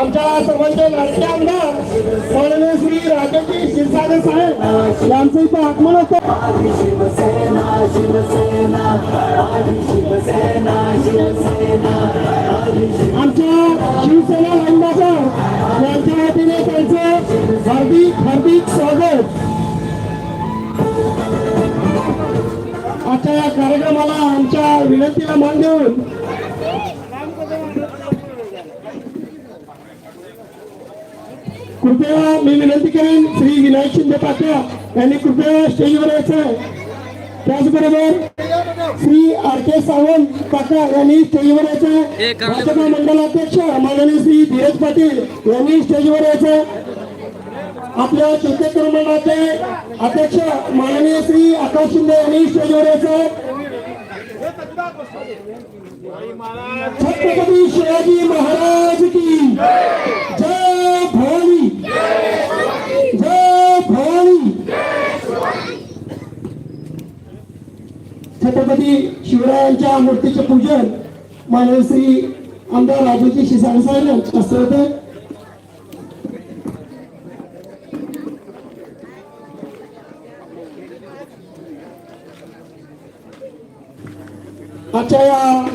आमच्या सर्वांचे लाडके आमदार माननीय श्री राजाजी क्षीरसागर साहेब यांचं इथं आगमन होतं. आमच्या शिवसेना आमदार यांच्या वतीने त्यांचे हार्दिक हार्दिक स्वागत. आजच्या या कार्यक्रमाला आमच्या विनंतीला मान देऊन कृपया मी विनंती करेन श्री विनायक शिंदे पाटील यांनी कृपया स्टेजवर यायचं आहे त्याचबरोबर श्री आर के सावंत काका यांनी स्टेजवर यायचं आहे भाजपा मंडलाध्यक्ष माननीय श्री धीरज पाटील यांनी स्टेजवर यायचं आहे आपल्या चिंतेकर मंडळाचे अध्यक्ष माननीय श्री आकाश शिंदे यांनी स्टेजवर यायचं आहे छत्रपती शिवाजी महाराज की जय भवानी जय भवानी छत्रपती शिवरायांच्या मूर्तीचे पूजन माननीय श्री आमदार राजूजी शिसाळे साहेब यांच्या हस्ते होते. आजच्या या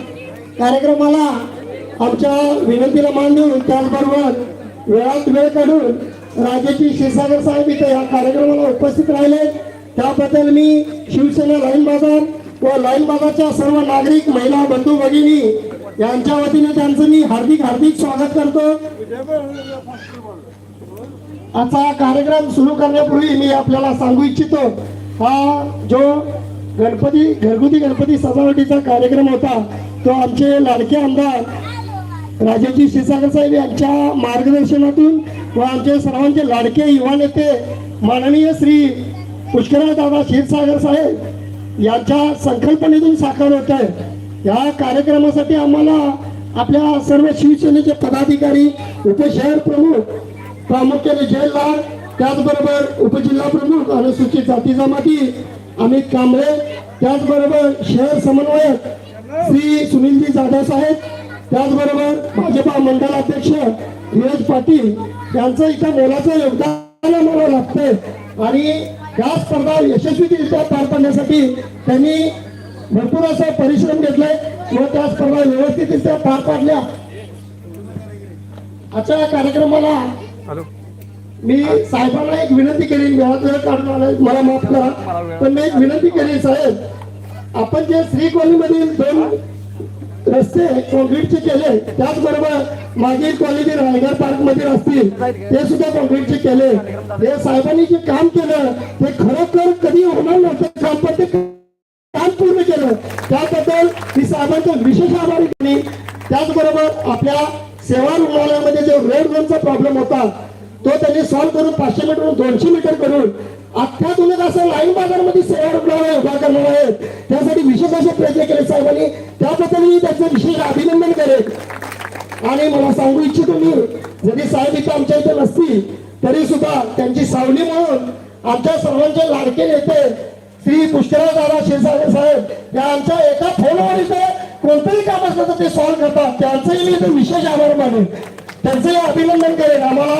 कार्यक्रमाला आमच्या विनंतीला मान देऊन त्याचबरोबर वेळात वेळ काढून राजाची क्षीरसागर साहेब इथे या कार्यक्रमाला उपस्थित राहिले. त्याबद्दल मी शिवसेना लाईन बाजार व लाईन बाबाच्या सर्व नागरिक महिला बंधू भगिनी यांच्या वतीने त्यांचं मी हार्दिक हार्दिक स्वागत करतो. आजचा कार्यक्रम सुरू करण्यापूर्वी मी आपल्याला सांगू इच्छितो हा जो गणपती घरगुती गणपती सजावटीचा कार्यक्रम होता तो आमचे लाडके आमदार राजाजी क्षीरसागर साहेब यांच्या मार्गदर्शनातून व आमचे सर्वांचे लाडके युवा नेते माननीय श्री पुष्कराज दादा क्षीरसागर साहेब यांच्या संकल्पनेतून साकार होत आहे. या कार्यक्रमासाठी आम्हाला आपल्या सर्व शिवसेनेचे पदाधिकारी उपशहर प्रमुख प्रामुख्याने जयलाल त्याचबरोबर उपजिल्हा प्रमुख अनुसूचित जाती जमाती अमित कांबळे त्याचबरोबर शहर समन्वयक श्री सुनीलजी जाधव साहेब त्याचबरोबर भाजपा मंडलाध्यक्ष धीरज पाटील यांचं इथं मोलाचं योगदान आम्हाला लागतंय. आणि या स्पर्धा यशस्वीरित्या पार पाडण्यासाठी त्यांनी भरपूर असा परिश्रम घेतलाय व त्या स्पर्धा व्यवस्थितरित्या पार पाडल्या. आजच्या या कार्यक्रमाला मी साहेबांना एक विनंती केली वेळ काढून मला माफ करा. पण मी एक विनंती केली साहेब आपण जे श्री कॉलनीमधील दोन रस्ते कॉन्क्रीटचे केले त्याचबरोबर मागील कॉलनी रायगड पार्कमध्ये असतील ते सुद्धा कॉन्क्रीटचे केले. हे साहेबांनी जे काम केलं ते खरोखर कधी होणार नव्हतं काम पण ते काम पूर्ण केलं. त्याबद्दल मी साहेबांचा विशेष आभारी केली त्याचबरोबर आपल्या सेवा रुग्णालयामध्ये जो रेड रनचा प्रॉब्लेम होता तो त्यांनी सॉल्व्ह करून पाचशे मीटर दोनशे मीटर करून अख्ख्या तुला असं लाईन बाजारमध्ये सेवा रुग्णालय उभा करणार आहेत. त्यासाठी विशेष असे प्रयत्न केले साहेबांनी. त्याबद्दल मी त्याचं विशेष अभिनंदन करेन. आणि मला सांगू इच्छितो मी जरी साहेब इथं आमच्या इथे नसतील तरी सुद्धा त्यांची सावली म्हणून आमच्या सर्वांचे लाडके नेते श्री पुष्कराज दादा क्षीरसागर साहेब या आमच्या एका फोनवर इथे कोणतंही काम असलं तर ते सॉल्व्ह करतात. त्यांचंही मी इथे विशेष आभार मानेन. त्यांचंही अभिनंदन करेन. आम्हाला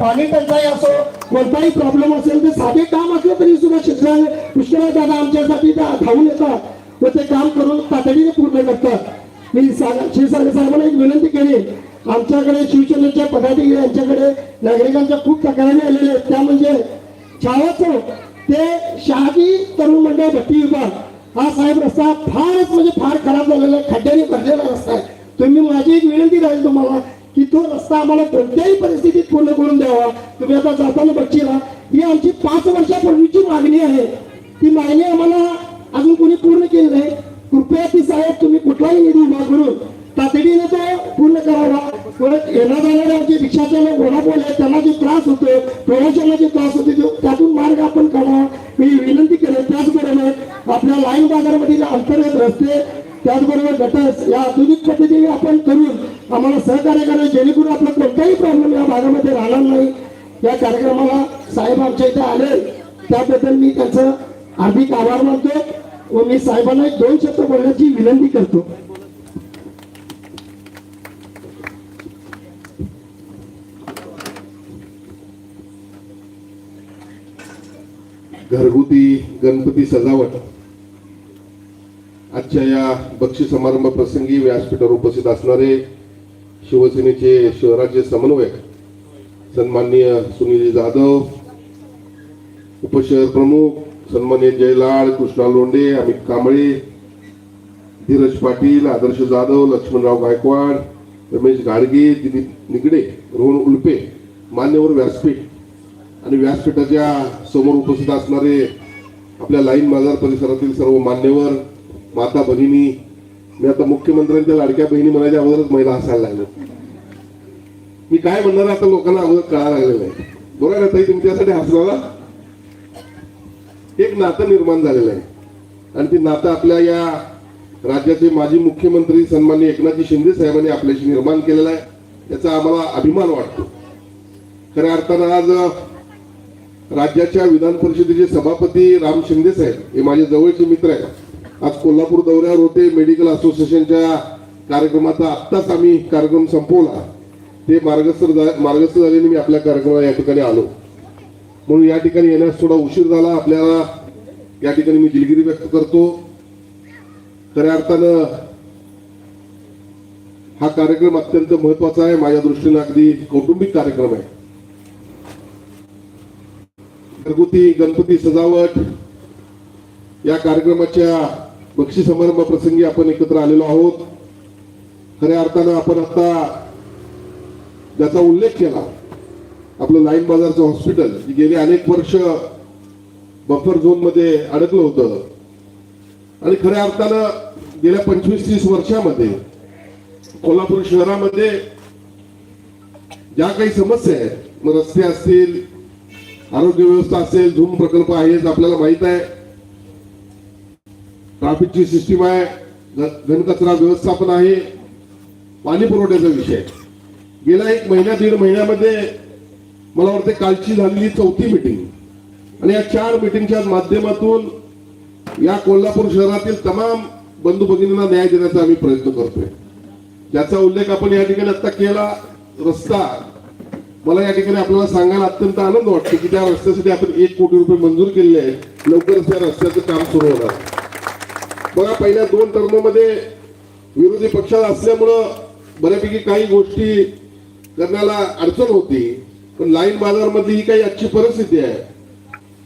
पाणी टंचाई असो कोणताही प्रॉब्लेम असेल ते साधे काम असलं तरी सुद्धा शिक्षण पुष्कळ दादा आमच्यासाठी त्या धावून येतात. व ते काम करून तातडीने पूर्ण करतात. मी श्री साहेबांना एक विनंती केली. आमच्याकडे शिवसेनेच्या पदाधिकारी यांच्याकडे नागरिकांच्या खूप तक्रारी आलेल्या आहेत. त्या म्हणजे छावा ते शहाजी तरुण मंडळ भट्टी विभाग. हा साहेब रस्ता फारच म्हणजे फार खराब झालेला आहे. खड्ड्याने भरलेला रस्ता आहे. तुम्ही माझी एक विनंती राहील तुम्हाला. की तो रस्ता आम्हाला कोणत्याही परिस्थितीत पूर्ण करून द्यावा. तुम्ही आता जाताना बघशीला ही आमची पाच वर्षापूर्वीची मागणी आहे. ती मागणी आम्हाला अजून कोणी पूर्ण केली नाही. कृपया ती साहेब तुम्ही कुठलाही निधी उभा करून तातडीने तो पूर्ण करावा. परत येणार जाणाऱ्या जे रिक्षाचे घोडापोल आहेत त्यांना जे त्रास होतो प्रवाशांना जे त्रास होतो तो त्यातून मार्ग आपण काढावा. मी विनंती केली त्याचबरोबर आपल्या लाईन बाजारामधील अंतर्गत रस्ते त्याचबरोबर गटर्स या आधुनिक पद्धतीने आपण करून आम्हाला सहकार्य करायला जेणेकरून आपला कोणताही प्रॉब्लेम या भागामध्ये राहणार नाही. या कार्यक्रमाला साहेब आमच्या इथे आले. त्याबद्दल मी त्यांचं हार्दिक आभार मानतो व मी साहेबांना एक दोन शब्द बोलण्याची विनंती करतो. घरगुती गणपती सजावट. आजच्या या बक्षीस समारंभ प्रसंगी व्यासपीठावर उपस्थित असणारे शिवसेनेचे शहराचे समन्वयक सन्माननीय सुनील जाधव उपशहर प्रमुख सन्माननीय जयलाल कृष्णा लोंडे अमित कांबळे धीरज पाटील आदर्श जाधव लक्ष्मणराव गायकवाड रमेश गाडगे दिलीप निगडे रोहन उल्पे मान्यवर व्यासपीठ आणि व्यासपीठाच्या समोर उपस्थित असणारे आपल्या लाईन बाजार परिसरातील सर्व मान्यवर माता भगिनी मी आता मुख्यमंत्र्यांच्या लाडक्या बहिणी म्हणायच्या अगोदरच महिला हसायला लागल्या. मी काय म्हणणार आता लोकांना अगोदर कळायला लागलेलं आहे बरोबर आहे ताई तुम्ही त्यासाठी हसला एक नातं निर्माण झालेलं आहे. आणि ते नातं आपल्या या राज्याचे माजी मुख्यमंत्री सन्माननीय एकनाथजी शिंदे साहेबांनी आपल्याशी निर्माण केलेलं आहे. याचा आम्हाला अभिमान वाटतो. खऱ्या अर्थानं आज राज्याच्या विधान परिषदेचे सभापती राम शिंदे साहेब हे माझे जवळचे मित्र आहेत. आज कोल्हापूर दौऱ्यावर होते. मेडिकल असोसिएशनच्या कार्यक्रमाचा आत्ताच आम्ही कार्यक्रम संपवला. ते मार्गस्थ मार्गस्थ झाल्याने मी आपल्या कार्यक्रमाला या ठिकाणी आलो. म्हणून या ठिकाणी येण्यास थोडा उशीर झाला. आपल्याला या ठिकाणी मी दिलगिरी व्यक्त करतो. खऱ्या अर्थानं हा कार्यक्रम अत्यंत महत्त्वाचा आहे. माझ्या दृष्टीनं अगदी कौटुंबिक कार्यक्रम आहे. घरगुती गणपती सजावट या कार्यक्रमाच्या बक्षी समारंभ प्रसंगी आपण एकत्र आलेलो आहोत. खऱ्या अर्थानं आपण आता ज्याचा उल्लेख केला आपलं लाईन बाजारचं हॉस्पिटल गेले गेली अनेक वर्ष बफर झोनमध्ये अडकलं होतं. आणि खऱ्या अर्थानं गेल्या पंचवीस तीस वर्षामध्ये कोल्हापूर शहरामध्ये ज्या काही समस्या आहेत मग रस्ते असतील आरोग्य व्यवस्था असेल झूम प्रकल्प आहेत आपल्याला माहीत आहे. ट्रॅफिकची सिस्टीम आहे. घनकचरा व्यवस्थापन आहे. पाणी पुरवठ्याचा विषय. गेल्या एक महिन्या दीड महिन्यामध्ये मला वाटते कालची झालेली चौथी मिटिंग आणि या चार मिटिंगच्या माध्यमातून या कोल्हापूर शहरातील तमाम बंधू भगिनींना न्याय देण्याचा आम्ही प्रयत्न करतोय. ज्याचा उल्लेख आपण या ठिकाणी आता केला रस्ता. मला या ठिकाणी आपल्याला सांगायला अत्यंत आनंद वाटतो की त्या रस्त्यासाठी आपण एक कोटी रुपये मंजूर केलेले आहेत. लवकरच त्या रस्त्याचं काम सुरू होणार. बघा पहिल्या दोन टर्ममध्ये विरोधी पक्षात असल्यामुळं बऱ्यापैकी काही गोष्टी करण्याला अडचण होती. पण लाईन बाजारमध्ये ही काही आजची परिस्थिती आहे.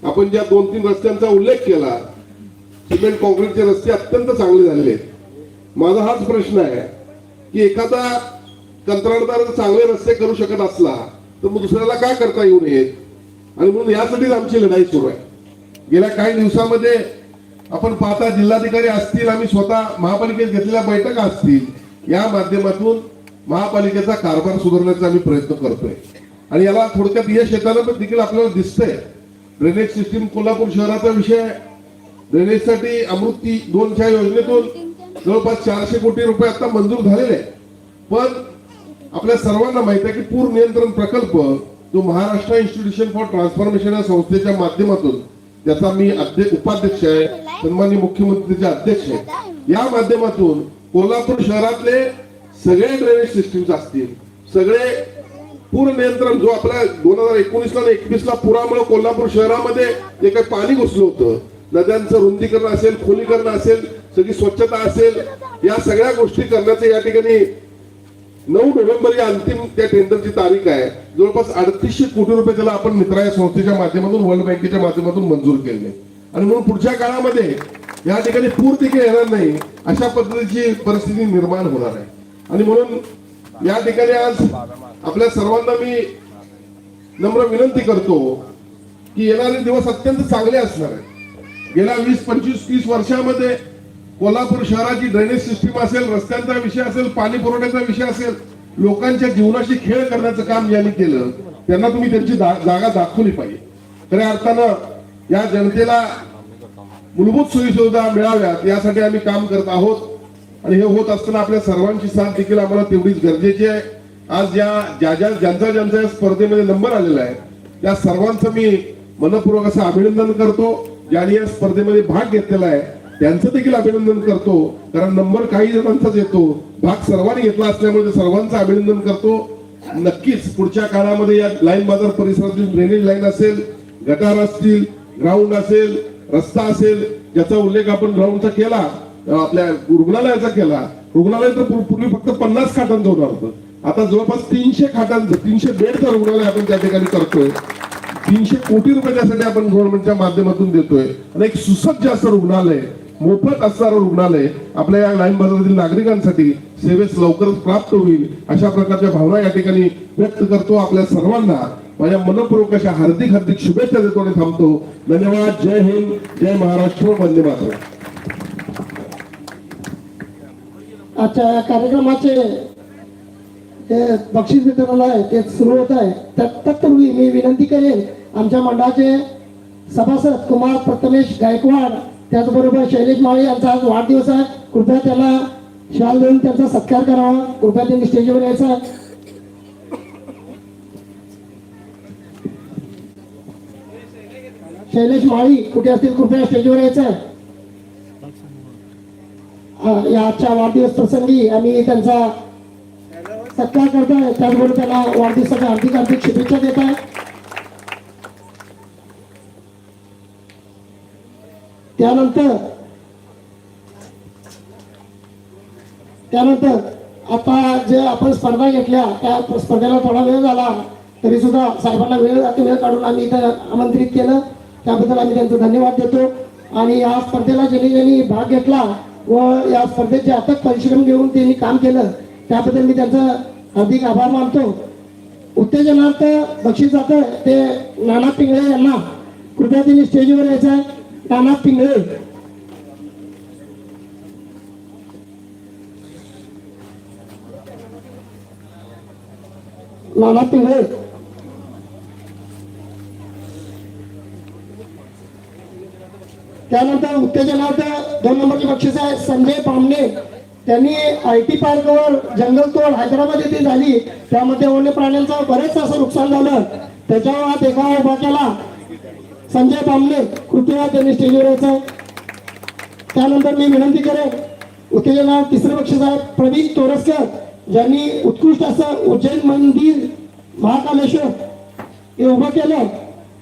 आपण ज्या दोन तीन रस्त्यांचा उल्लेख केला सिमेंट कॉन्क्रीटचे रस्ते अत्यंत चांगले झालेले आहेत. माझा हाच प्रश्न आहे की एखादा कंत्राटदार जर चांगले रस्ते करू शकत असला तर मग दुसऱ्याला काय करता येऊ नयेत? आणि म्हणून यासाठीच आमची लढाई सुरू आहे. गेल्या काही दिवसामध्ये आपण पाहता जिल्हाधिकारी असतील आम्ही स्वतः महापालिकेत घेतलेल्या बैठका असतील या माध्यमातून महापालिकेचा कारभार सुधारण्याचा आम्ही प्रयत्न करतोय. आणि याला थोडक्यात यश येताना पण देखील आपल्याला दिसतंय. ड्रेनेज सिस्टीम कोल्हापूर शहराचा विषय ड्रेनेजसाठी अमृती दोनच्या योजनेतून जवळपास चारशे कोटी रुपये आता मंजूर झालेले पण आपल्या सर्वांना माहीत आहे की पूर नियंत्रण प्रकल्प जो महाराष्ट्र इन्स्टिट्यूशन फॉर ट्रान्सफॉर्मेशन या संस्थेच्या माध्यमातून ज्याचा मी उपाध्यक्ष आहे सन्माननीय मुख्यमंत्रीचे अध्यक्ष आहे. या माध्यमातून कोल्हापूर शहरातले सगळे ड्रेनेज सिस्टीम असतील सगळे पूर नियंत्रण जो आपल्या दोन हजार एकोणीस ला एकवीस ला पुरामुळे कोल्हापूर शहरामध्ये जे काही पाणी घुसलं होतं. नद्यांचं रुंदीकरण असेल खोलीकरण असेल सगळी स्वच्छता असेल या सगळ्या गोष्टी करण्याचे या ठिकाणी नऊ नोव्हेंबर या अंतिम त्या टेंडरची तारीख आहे. जवळपास अडतीसशे कोटी रुपये त्याला आपण मित्रा या संस्थेच्या माध्यमातून वर्ल्ड बँकेच्या माध्यमातून मंजूर केले. आणि म्हणून पुढच्या काळामध्ये या ठिकाणी पूर देखील येणार नाही अशा पद्धतीची परिस्थिती निर्माण होणार आहे. आणि म्हणून या ठिकाणी आज आपल्या सर्वांना मी नम्र विनंती करतो की येणारे दिवस अत्यंत चांगले असणार आहेत. गेल्या वीस पंचवीस तीस वर्षामध्ये कोल्हापूर शहराची ड्रेनेज सिस्टीम असेल रस्त्यांचा विषय असेल पाणी पुरवठ्याचा विषय असेल लोकांच्या जीवनाशी खेळ करण्याचं काम ज्यांनी केलं त्यांना तुम्ही त्यांची जागा दाखवली पाहिजे. खऱ्या अर्थानं या जनतेला मूलभूत सोयीसुविधा मिळाव्यात यासाठी आम्ही काम करत आहोत. आणि हे होत असताना आपल्या सर्वांची साथ देखील आम्हाला तेवढीच गरजेची आहे. आज या ज्या ज्या ज्यांचा ज्यांचा या स्पर्धेमध्ये नंबर आलेला आहे त्या सर्वांचं मी मनपूर्वक असं अभिनंदन करतो ज्यांनी या स्पर्धेमध्ये भाग घेतलेला आहे. त्यांचं देखील अभिनंदन करतो. कारण नंबर काही जणांचाच येतो. भाग सर्वांनी घेतला असल्यामुळे सर्वांचं अभिनंदन करतो. नक्कीच पुढच्या काळामध्ये या लाईन बाजार परिसरातील ड्रेनेज लाईन असेल गटार असतील ग्राउंड असेल रस्ता असेल ज्याचा उल्लेख आपण ग्राउंडचा केला आपल्या रुग्णालयाचा केला रुग्णालय तर पूर्वी फक्त पन्नास खाटांचं होणार होतं. आता जवळपास तीनशे खाटांचं तीनशे बेडचं रुग्णालय आपण त्या ठिकाणी करतोय. तीनशे कोटी रुपये त्यासाठी आपण गव्हर्नमेंटच्या माध्यमातून देतोय. आणि एक सुसज्ज असं रुग्णालय मोफत असणारं रुग्णालय आपल्या या लाईन बाजारातील नागरिकांसाठी सेवेस लवकरच प्राप्त होईल अशा प्रकारच्या भावना या ठिकाणी व्यक्त करतो आपल्या सर्वांना. माझ्या मनपूर्वक अशा हार्दिक हार्दिक शुभेच्छा देतो आणि थांबतो. धन्यवाद. जय हिंद. जय महाराष्ट्र. वंदे मात्र आजच्या या कार्यक्रमाचे जे बक्षीस वितरणाला आहे ते सुरू होत आहे. तत्पूर्वी मी विनंती करेन आमच्या मंडळाचे सभासद कुमार प्रथमेश गायकवाड त्याचबरोबर शैलेश माळी यांचा आज वाढदिवस आहे. कृपया त्याला शाल देऊन त्यांचा सत्कार करावा. कृपया त्यांनी स्टेजवर यायचं. शैलेश माळी कुठे असतील? कृपया स्टेजवर यायचं. या आजच्या वाढदिवस प्रसंगी आम्ही त्यांचा सत्कार करतोय. त्याचबरोबर त्याला वाढदिवसाच्या हार्दिक हार्दिक शुभेच्छा देत आहे त्यानंतर त्यानंतर आता जे आपण स्पर्धा घेतल्या त्या स्पर्धेला थोडा वेळ झाला तरी सुद्धा साहेबांना वेळ वेळ काढून आम्ही इथं आमंत्रित केलं. त्याबद्दल आम्ही त्यांचा धन्यवाद देतो. आणि या स्पर्धेला ज्यांनी ज्यांनी भाग घेतला व या स्पर्धेचे अथक परिश्रम घेऊन त्यांनी काम केलं त्याबद्दल मी त्यांचं हार्दिक आभार मानतो. उत्तेजनार्थ बक्षीस जातं ते नाना पिंगळे यांना कृपया त्यांनी स्टेजवर यायचं आहे. नाना पिंगळे नाना पिंगळे त्यानंतर उत्तेजनाचा दोन नंबरची बक्षीस आहे संजय पामणे. त्यांनी आय टी पार्कवर जंगलतोड हैदराबाद येथे झाली. त्यामध्ये वन्य प्राण्यांचं बरेच असं नुकसान झालं. त्याच्यावर एका देखावा संजय पामणे कृपया त्यांनी स्टेजवर यायचं. त्यानंतर मी विनंती करेन उत्तेजना तिसरं पक्ष साहेब प्रवीण तोरसकर ज्यांनी उत्कृष्ट असं उज्जैन मंदिर महाकालेश्वर हे उभं केलं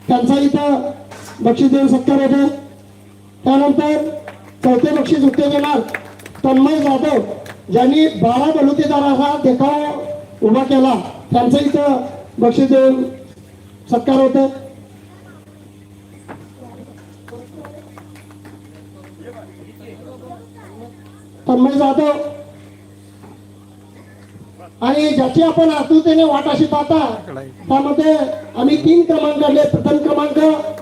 त्यांचा इथं बक्षीस देऊन सत्कार होतो. त्यानंतर चौथे बक्षीस उत्तेजना तन्मय जाधव ज्यांनी बारा बलुतेदाराचा देखावा उभा केला त्यांचं इथं बक्षीस देऊन सत्कार होतं. तन्मय जाधव. आणि ज्याची आपण आतुरतेने वाट अशी पाहता त्यामध्ये आम्ही तीन क्रमांक काढले. प्रथम क्रमांक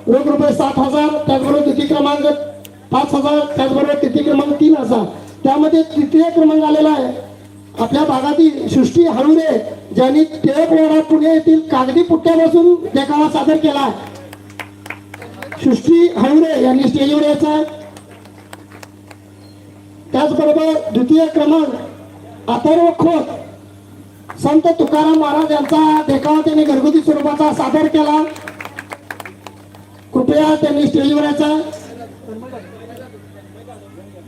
रोख रुपये सात हजार त्याचबरोबर द्वितीय क्रमांक पाच हजार त्याचबरोबर तृतीय क्रमांक तीन हजार. त्यामध्ये तृतीय क्रमांक आलेला आहे. आपल्या भागातील सृष्टी हळुरे ज्यांनी टिळकवाडा पुणे येथील कागदी पुट्ट्यापासून देखावा सादर केला आहे. सृष्टी हळुरे यांनी स्टेजवर यायचा आहे. त्याचबरोबर द्वितीय क्रमांक अथर्व खोत. संत तुकाराम महाराज यांचा देखावा त्यांनी घरगुती स्वरूपाचा सादर केला. कृपया त्यांनी स्टेजवर यायचा.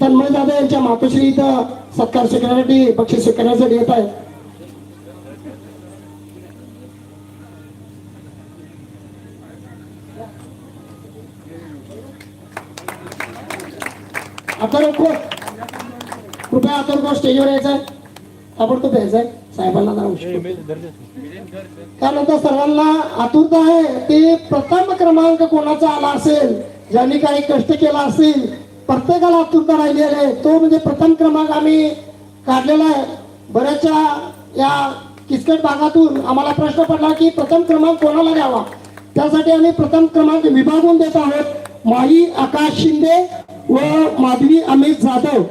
तन्मय दादा यांच्या मातोश्री इथं सत्कार स्वीकारण्यासाठी बक्षीस स्वीकारण्यासाठी येत आहे अथर्व खोत आपण स्टेजवर यायचं आपण ताबडतोब यायचं साहेबांना जरा त्यानंतर सर्वांना आतुरता आहे. ते प्रथम क्रमांक कोणाचा आला असेल ज्यांनी काही कष्ट केला असेल प्रत्येकाला आतुरता राहिली आहे. तो म्हणजे प्रथम क्रमांक आम्ही काढलेला आहे. बऱ्याचशा या किचकट भागातून आम्हाला प्रश्न पडला की प्रथम क्रमांक कोणाला द्यावा? त्यासाठी आम्ही प्रथम क्रमांक विभागून देत आहोत. माही आकाश शिंदे व माधवी अमित जाधव.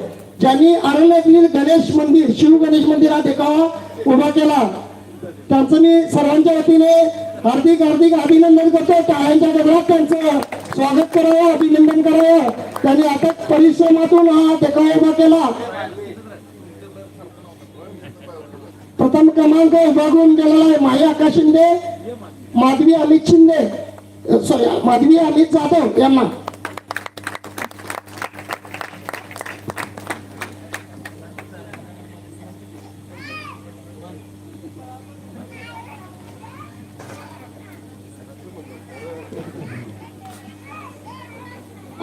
ज्यांनी अरण्यातील गणेश मंदिर शिव गणेश मंदिर हा देखावा उभा केला त्यांचं मी सर्वांच्या वतीने हार्दिक हार्दिक अभिनंदन करतो. टाळ्यांच्या गजरात त्यांचं स्वागत करावं अभिनंदन करावं. त्यांनी आता परिश्रमातून हा देखावा उभा केला. प्रथम क्रमांक विभागून गेलेला आहे माही आकाश शिंदे माधवी अमित शिंदे सॉरी माधवी अमित जाधव यांना.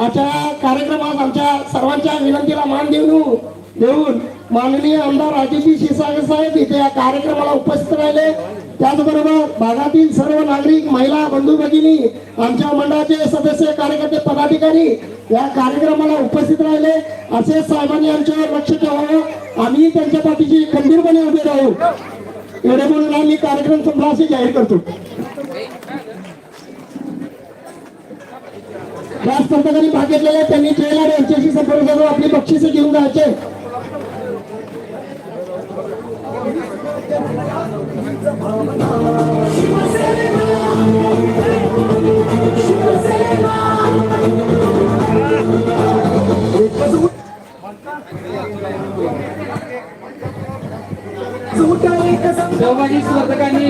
आजच्या कार्यक्रमात आमच्या सर्वांच्या विनंतीला मान देऊन देऊन माननीय आमदार राजेजी क्षीरसागर साहेब इथे या कार्यक्रमाला उपस्थित राहिले. त्याचबरोबर भागातील सर्व नागरिक महिला बंधू भगिनी आमच्या मंडळाचे सदस्य कार्यकर्ते पदाधिकारी या कार्यक्रमाला उपस्थित राहिले. असे साहेबांनी आमच्यावर लक्ष ठेवावं. आम्ही त्यांच्या पाठीशी खंबीरपणे उभे राहू. एवढे म्हणून आम्ही कार्यक्रम संपला असे जाहीर करतो. या स्पर्धकांनी भाग घेतलेले त्यांनी ट्रेलर यांच्याशी संपर्क करून आपली बक्षिसे घेऊन जायचे. सहभागी स्पर्धकांनी